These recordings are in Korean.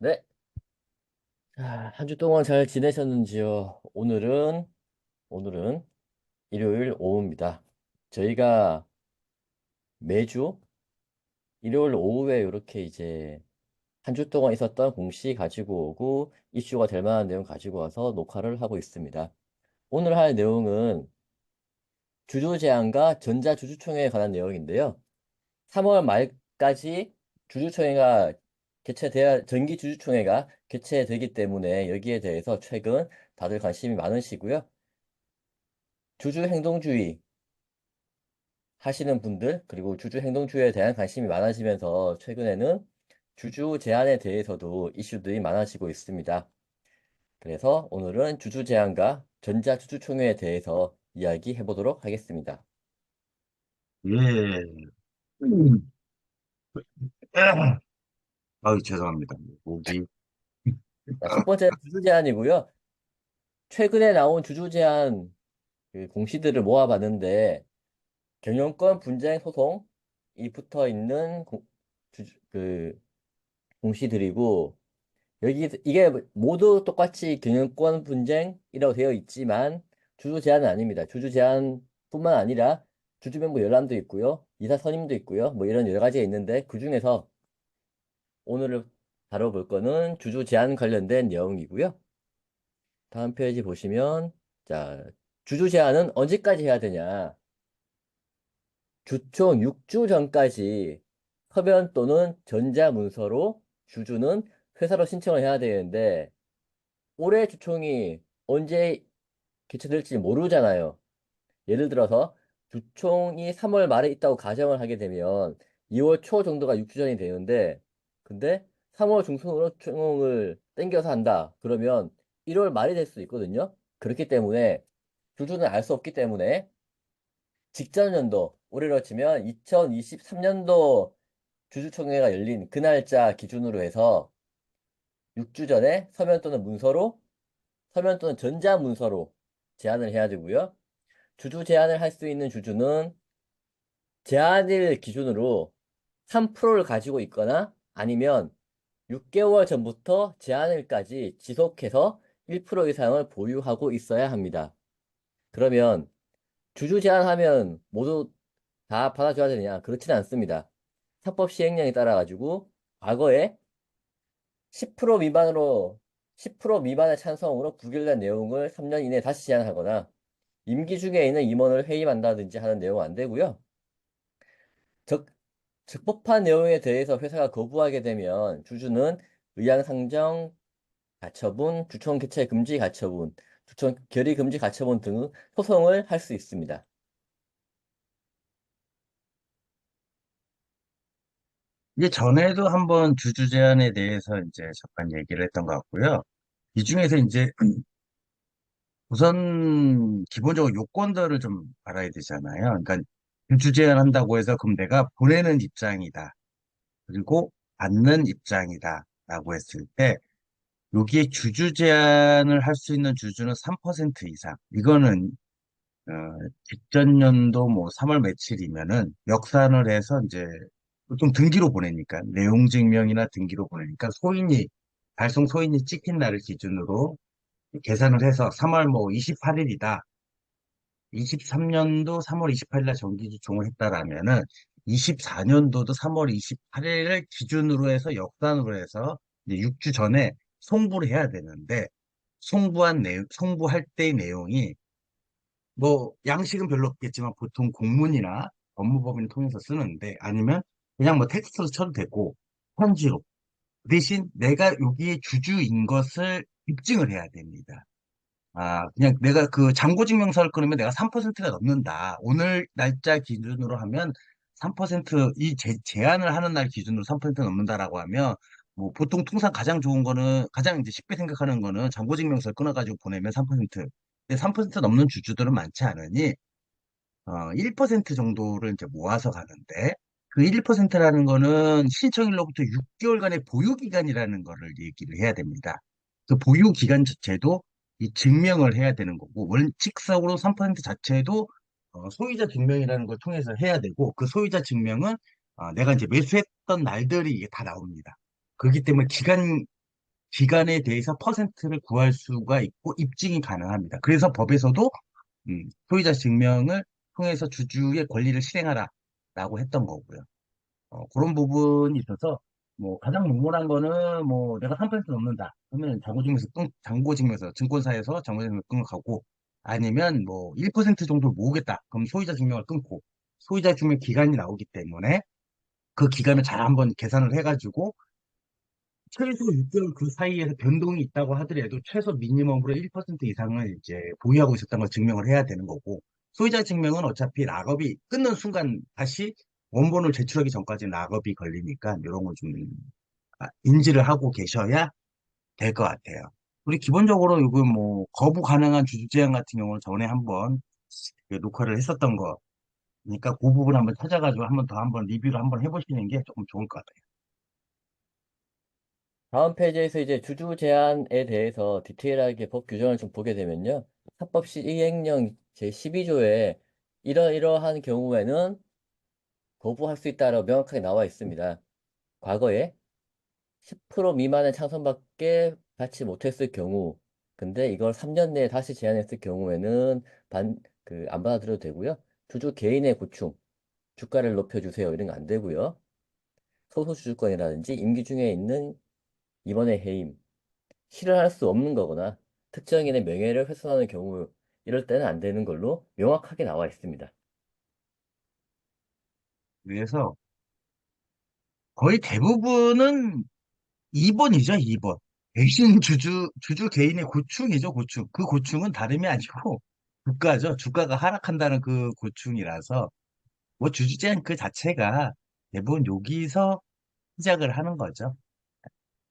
네. 자, 한주 동안 잘 지내셨는지요? 오늘은, 오늘은 일요일 오후입니다. 저희가 매주 일요일 오후에 이렇게 이제 한 주 동안 있었던 공시 가지고 오고 이슈가 될 만한 내용 가지고 와서 녹화를 하고 있습니다. 오늘 할 내용은 주주 제한과 전자주주총회에 관한 내용인데요. 3월 말까지 주주총회가 개최돼야 정기 주주총회가 개최되기 때문에 여기에 대해서 최근 다들 관심이 많으시고요. 주주 행동주의 하시는 분들 그리고 주주 행동주의에 대한 관심이 많아지면서 최근에는 주주 제한에 대해서도 이슈들이 많아지고 있습니다. 그래서 오늘은 주주 제한과 전자 주주총회에 대해서 이야기해 보도록 하겠습니다. 예. 음. 아유, 죄송합니다. 목이. 자, 첫 번째 주주 제한이고요. 최근에 나온 주주 제한 그 공시들을 모아봤는데 경영권 분쟁 소송이 붙어 있는 그 공시들이고 여기 이게 모두 똑같이 경영권 분쟁이라고 되어 있지만 주주 제한은 아닙니다. 주주 제한뿐만 아니라 주주 명부 열람도 있고요. 이사 선임도 있고요. 뭐 이런 여러 가지가 있는데 그 중에서 오늘 다뤄볼 거는 주주 제한 관련된 내용이고요. 다음 페이지 보시면 자 주주 제한은 언제까지 해야 되냐? 주총 6주 전까지 서면 또는 전자문서로 주주는 회사로 신청을 해야 되는데 올해 주총이 언제 개최될지 모르잖아요. 예를 들어서 주총이 3월 말에 있다고 가정을 하게 되면 2월 초 정도가 6주 전이 되는데 근데 3월 중순으로 총을 땡겨서 한다. 그러면 1월 말이 될 수도 있거든요. 그렇기 때문에 주주는 알 수 없기 때문에 직전 연도 올해로 치면 2023년도 주주총회가 열린 그 날짜 기준으로 해서 6주 전에 서면 또는 문서로 서면 또는 전자 문서로 제안을 해야 되고요. 주주 제안을 할 수 있는 주주는 제안일 기준으로 3%를 가지고 있거나 아니면 6개월 전부터 제안일까지 지속해서 1% 이상을 보유하고 있어야 합니다. 그러면 주주 제안하면 모두 다 받아줘야 되냐? 그렇지는 않습니다. 사법 시행령에 따라 가지고 과거에 10% 미만으로 10% 미만의 찬성으로 부결된 내용을 3년 이내에 다시 제안하거나 임기 중에 있는 임원을 해임한다든지 하는 내용은 안 되고요. 적, 적법한 내용에 대해서 회사가 거부하게 되면 주주는 의향상정 가처분, 주총 개최 금지 가처분, 주총 결의 금지 가처분 등 소송을 할 수 있습니다. 이게 전에도 한번 주주 제한에 대해서 이제 잠깐 얘기를 했던 것 같고요. 이 중에서 이제 우선 기본적으로 요건들을 좀 알아야 되잖아요. 그러니까 주주 제한한다고 해서 그럼 내가 보내는 입장이다. 그리고 받는 입장이다. 라고 했을 때 여기에 주주 제한을 할 수 있는 주주는 3% 이상. 이거는 어, 직전 연도 뭐 3월 며칠이면은 역산을 해서 이제 보통 등기로 보내니까 내용 증명이나 등기로 보내니까 소인이 발송 소인이 찍힌 날을 기준으로 계산을 해서 3월 뭐 28일이다. 23년도 3월 28일 날 정기주총을 했다라면은 24년도도 3월 28일을 기준으로 해서 역산으로 해서 이제 6주 전에 송부를 해야 되는데 송부한 내용, 송부할 때의 내용이 뭐 양식은 별로 없겠지만 보통 공문이나 법무법인을 통해서 쓰는데 아니면 그냥 뭐 텍스트로 쳐도 되고 편지로 대신 내가 여기에 주주인 것을 입증을 해야 됩니다. 아, 그냥 내가 그 잔고증명서를 끊으면 내가 3%가 넘는다. 오늘 날짜 기준으로 하면 3%이 제한을 하는 날 기준으로 3% 넘는다라고 하면 뭐 보통 통상 가장 좋은 거는 가장 이제 쉽게 생각하는 거는 잔고증명서를 끊어가지고 보내면 3%. 근데 3% 넘는 주주들은 많지 않으니 어, 1% 정도를 이제 모아서 가는데 그 1%라는 거는 신청일로부터 6개월간의 보유 기간이라는 거를 얘기를 해야 됩니다. 그 보유 기간 자체도 이 증명을 해야 되는 거고 원칙적으로 3% 자체도 어, 소유자 증명이라는 걸 통해서 해야 되고 그 소유자 증명은 어, 내가 이제 매수했던 날들이 이게 다 나옵니다. 그렇기 때문에 기간 기간에 대해서 퍼센트를 구할 수가 있고 입증이 가능합니다. 그래서 법에서도 음, 소유자 증명을 통해서 주주의 권리를 실행하라라고 했던 거고요. 어, 그런 부분이 있어서 뭐 가장 명문한 거는 뭐 내가 3% 넘는다. 그러면 잔고증명서 끊, 잔고증명서 증권사에서 잔고증명서 끊고 아니면 뭐 1% 정도 모으겠다. 그럼 소유자 증명을 끊고 소유자 증명 기간이 나오기 때문에 그 기간을 잘 한번 계산을 해가지고 최소 6개월 그 사이에서 변동이 있다고 하더라도 최소 미니멈으로 1% 이상을 이제 보유하고 있었던 걸 증명을 해야 되는 거고 소유자 증명은 어차피 락업이 끊는 순간 다시 원본을 제출하기 전까지 락업이 걸리니까 이런 걸 좀 인지를 하고 계셔야 될 것 같아요. 우리 기본적으로 이거 뭐 거부 가능한 주주 제한 같은 경우는 전에 한번 그 녹화를 했었던 거니까 그 부분 한번 찾아가지고 한번 더 한번 리뷰를 한번 해보시는 게 조금 좋을 것 같아요. 다음 페이지에서 이제 주주 제한에 대해서 디테일하게 법 규정을 좀 보게 되면요. 합법 시행령 제12조에 이러이러한 경우에는 거부할 수 있다라고 명확하게 나와 있습니다. 과거에 10% 미만의 창선밖에 받지 못했을 경우, 근데 이걸 3년 내에 다시 제한했을 경우에는 반, 그, 안 받아들여도 되고요. 주주 개인의 고충, 주가를 높여주세요. 이런 거 안 되고요. 소수주주권이라든지 임기 중에 있는 임원의 해임, 실현할 수 없는 거거나 특정인의 명예를 훼손하는 경우, 이럴 때는 안 되는 걸로 명확하게 나와 있습니다. 그래서 거의 대부분은 2번이죠, 2번. 대신 주주, 주주 개인의 고충이죠, 고충. 그 고충은 다름이 아니고 주가죠. 주가가 하락한다는 그 고충이라서 뭐 주주 제한 그 자체가 대부분 여기서 시작을 하는 거죠.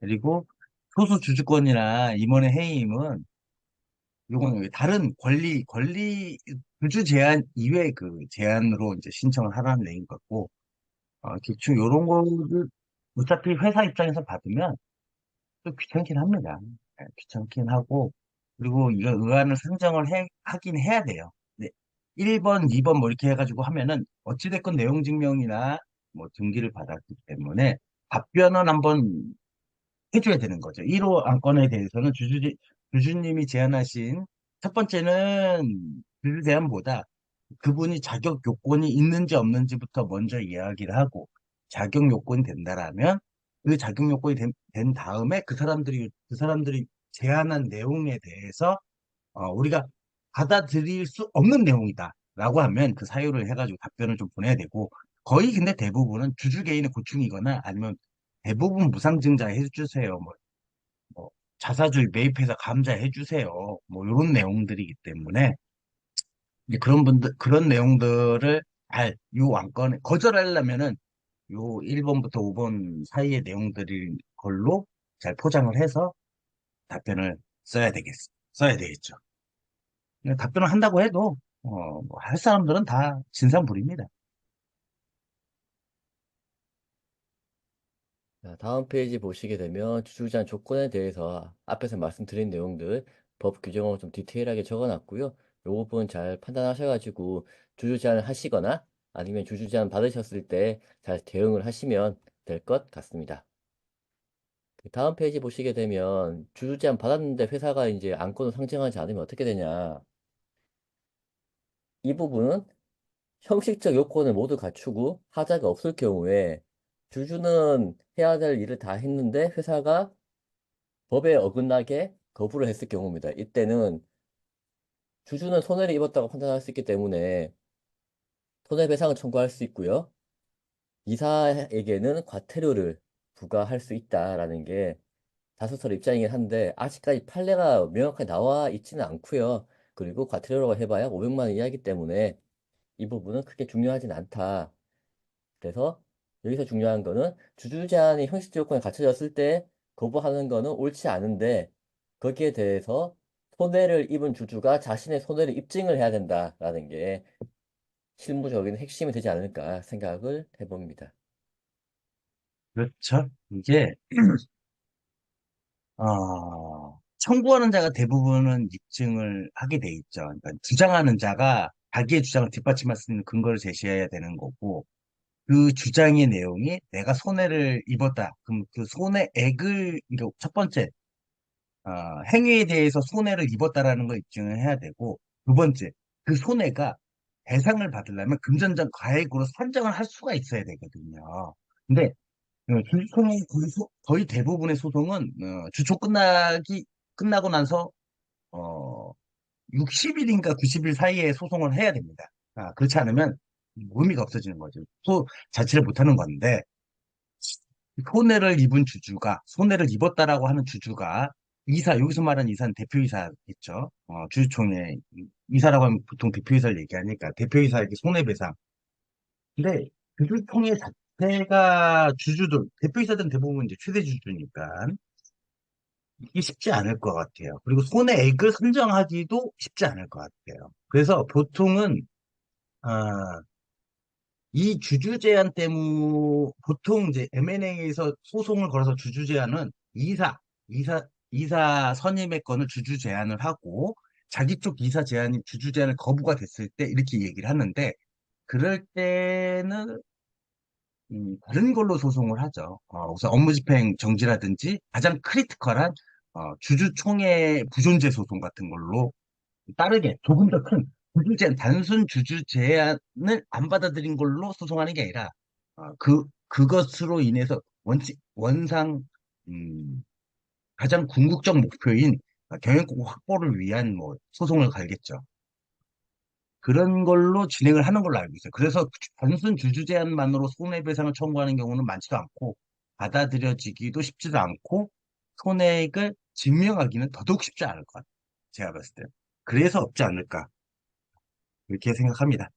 그리고 소수 주주권이나 임원의 해임은 이건 다른 권리, 권리, 주주 제한 이외 그 제한으로 이제 신청을 하라는 내용 같고, 어, 대충 요런 거를 어차피 회사 입장에서 받으면 또 귀찮긴 합니다. 예, 귀찮긴 하고, 그리고 이거 의안을 상정을 해, 하긴 해야 돼요. 네. 1번, 2번 뭐 이렇게 해가지고 하면은 어찌됐건 내용 증명이나 뭐 등기를 받았기 때문에 답변은 한번 해줘야 되는 거죠. 1호 안건에 대해서는 주주, 주주님이 제안하신 첫 번째는 주주 제안보다 그분이 자격 요건이 있는지 없는지부터 먼저 이야기를 하고 자격 요건이 된다라면 그 자격 요건이 된, 된 다음에 그 사람들이 그 사람들이 제안한 내용에 대해서 어, 우리가 받아들일 수 없는 내용이다라고 하면 그 사유를 해가지고 답변을 좀 보내야 되고 거의 근데 대부분은 주주 개인의 고충이거나 아니면 대부분 무상증자 해주세요. 뭐, 뭐 자사주의 매입해서 감자해 주세요. 뭐 이런 내용들이기 때문에 그런 분들 그런 내용들을 잘요 안건에 거절하려면은 요 1번부터 5번 사이의 내용들일 걸로 잘 포장을 해서 답변을 써야 되겠 써야 되겠죠. 근데 답변을 한다고 해도 어, 뭐 할 사람들은 다 진상부리입니다. 자, 다음 페이지 보시게 되면 주주제한 조건에 대해서 앞에서 말씀드린 내용들 법 규정을 좀 디테일하게 적어놨고요. 요 부분 잘 판단하셔가지고 주주 제한을 하시거나 아니면 주주 제한 받으셨을 때 잘 대응을 하시면 될 것 같습니다. 그 다음 페이지 보시게 되면 주주 제한 받았는데 회사가 이제 안건을 상정하지 않으면 어떻게 되냐. 이 부분은 형식적 요건을 모두 갖추고 하자가 없을 경우에 주주는 해야 될 일을 다 했는데 회사가 법에 어긋나게 거부를 했을 경우입니다. 이때는 주주는 손해를 입었다고 판단할 수 있기 때문에 손해배상을 청구할 수 있고요. 이사에게는 과태료를 부과할 수 있다라는 게 다수설 입장이긴 한데 아직까지 판례가 명확하게 나와 있지는 않고요. 그리고 과태료라고 해봐야 500만 원 이하이기 때문에 이 부분은 크게 중요하진 않다. 그래서 여기서 중요한 거는 주주 제한이 형식 조건에 갖춰졌을 때 거부하는 거는 옳지 않은데 거기에 대해서 손해를 입은 주주가 자신의 손해를 입증을 해야 된다라는 게 실무적인 핵심이 되지 않을까 생각을 해봅니다. 그렇죠. 이게 어, 청구하는 자가 대부분은 입증을 하게 돼 있죠. 그러니까 주장하는 자가 자기의 주장을 뒷받침할 수 있는 근거를 제시해야 되는 거고 그 주장의 내용이 내가 손해를 입었다. 그럼 그 손해액을, 첫 번째, 어, 행위에 대해서 손해를 입었다라는 걸 입증을 해야 되고, 두 번째, 그 손해가 배상을 받으려면 금전적 가액으로 산정을 할 수가 있어야 되거든요. 근데 어, 주주총회 거의, 소- 거의 대부분의 소송은 어, 주총 끝나기 끝나고 나서 어, 60일인가 90일 사이에 소송을 해야 됩니다. 아, 그렇지 않으면 의미가 없어지는 거죠. 소 자체를 못하는 건데 손해를 입은 주주가 손해를 입었다라고 하는 주주가 이사 여기서 말하는 이사는 대표이사겠죠. 어, 주주총회 이사라고 하면 보통 대표이사를 얘기하니까 대표이사에게 손해배상. 근데 주주총회 자체가 주주들 대표이사들은 대부분 이제 최대 주주니까 이게 쉽지 않을 것 같아요. 그리고 손해액을 선정하기도 쉽지 않을 것 같아요. 그래서 보통은 아, 이 주주 제한 때문 보통 이제 M&A에서 소송을 걸어서 주주 제한은 이사 이사 이사 선임의 건을 주주 제한을 하고 자기 쪽 이사 제한이 주주 제한을 거부가 됐을 때 이렇게 얘기를 하는데 그럴 때는 음, 다른 걸로 소송을 하죠. 어, 우선 업무집행 정지라든지 가장 크리티컬한 어, 주주총회 부존재 소송 같은 걸로 빠르게 조금 더큰 주주 제한, 단순 주주 제한을 안 받아들인 걸로 소송하는 게 아니라 어, 그 그것으로 인해서 원칙 원상 음, 가장 궁극적 목표인 경영권 확보를 위한 뭐 소송을 갈겠죠. 그런 걸로 진행을 하는 걸로 알고 있어요. 그래서 단순 주주 제한만으로 손해배상을 청구하는 경우는 많지도 않고 받아들여지기도 쉽지도 않고 손해액을 증명하기는 더더욱 쉽지 않을 것 같아요. 제가 봤을 때. 그래서 없지 않을까. 이렇게 생각합니다.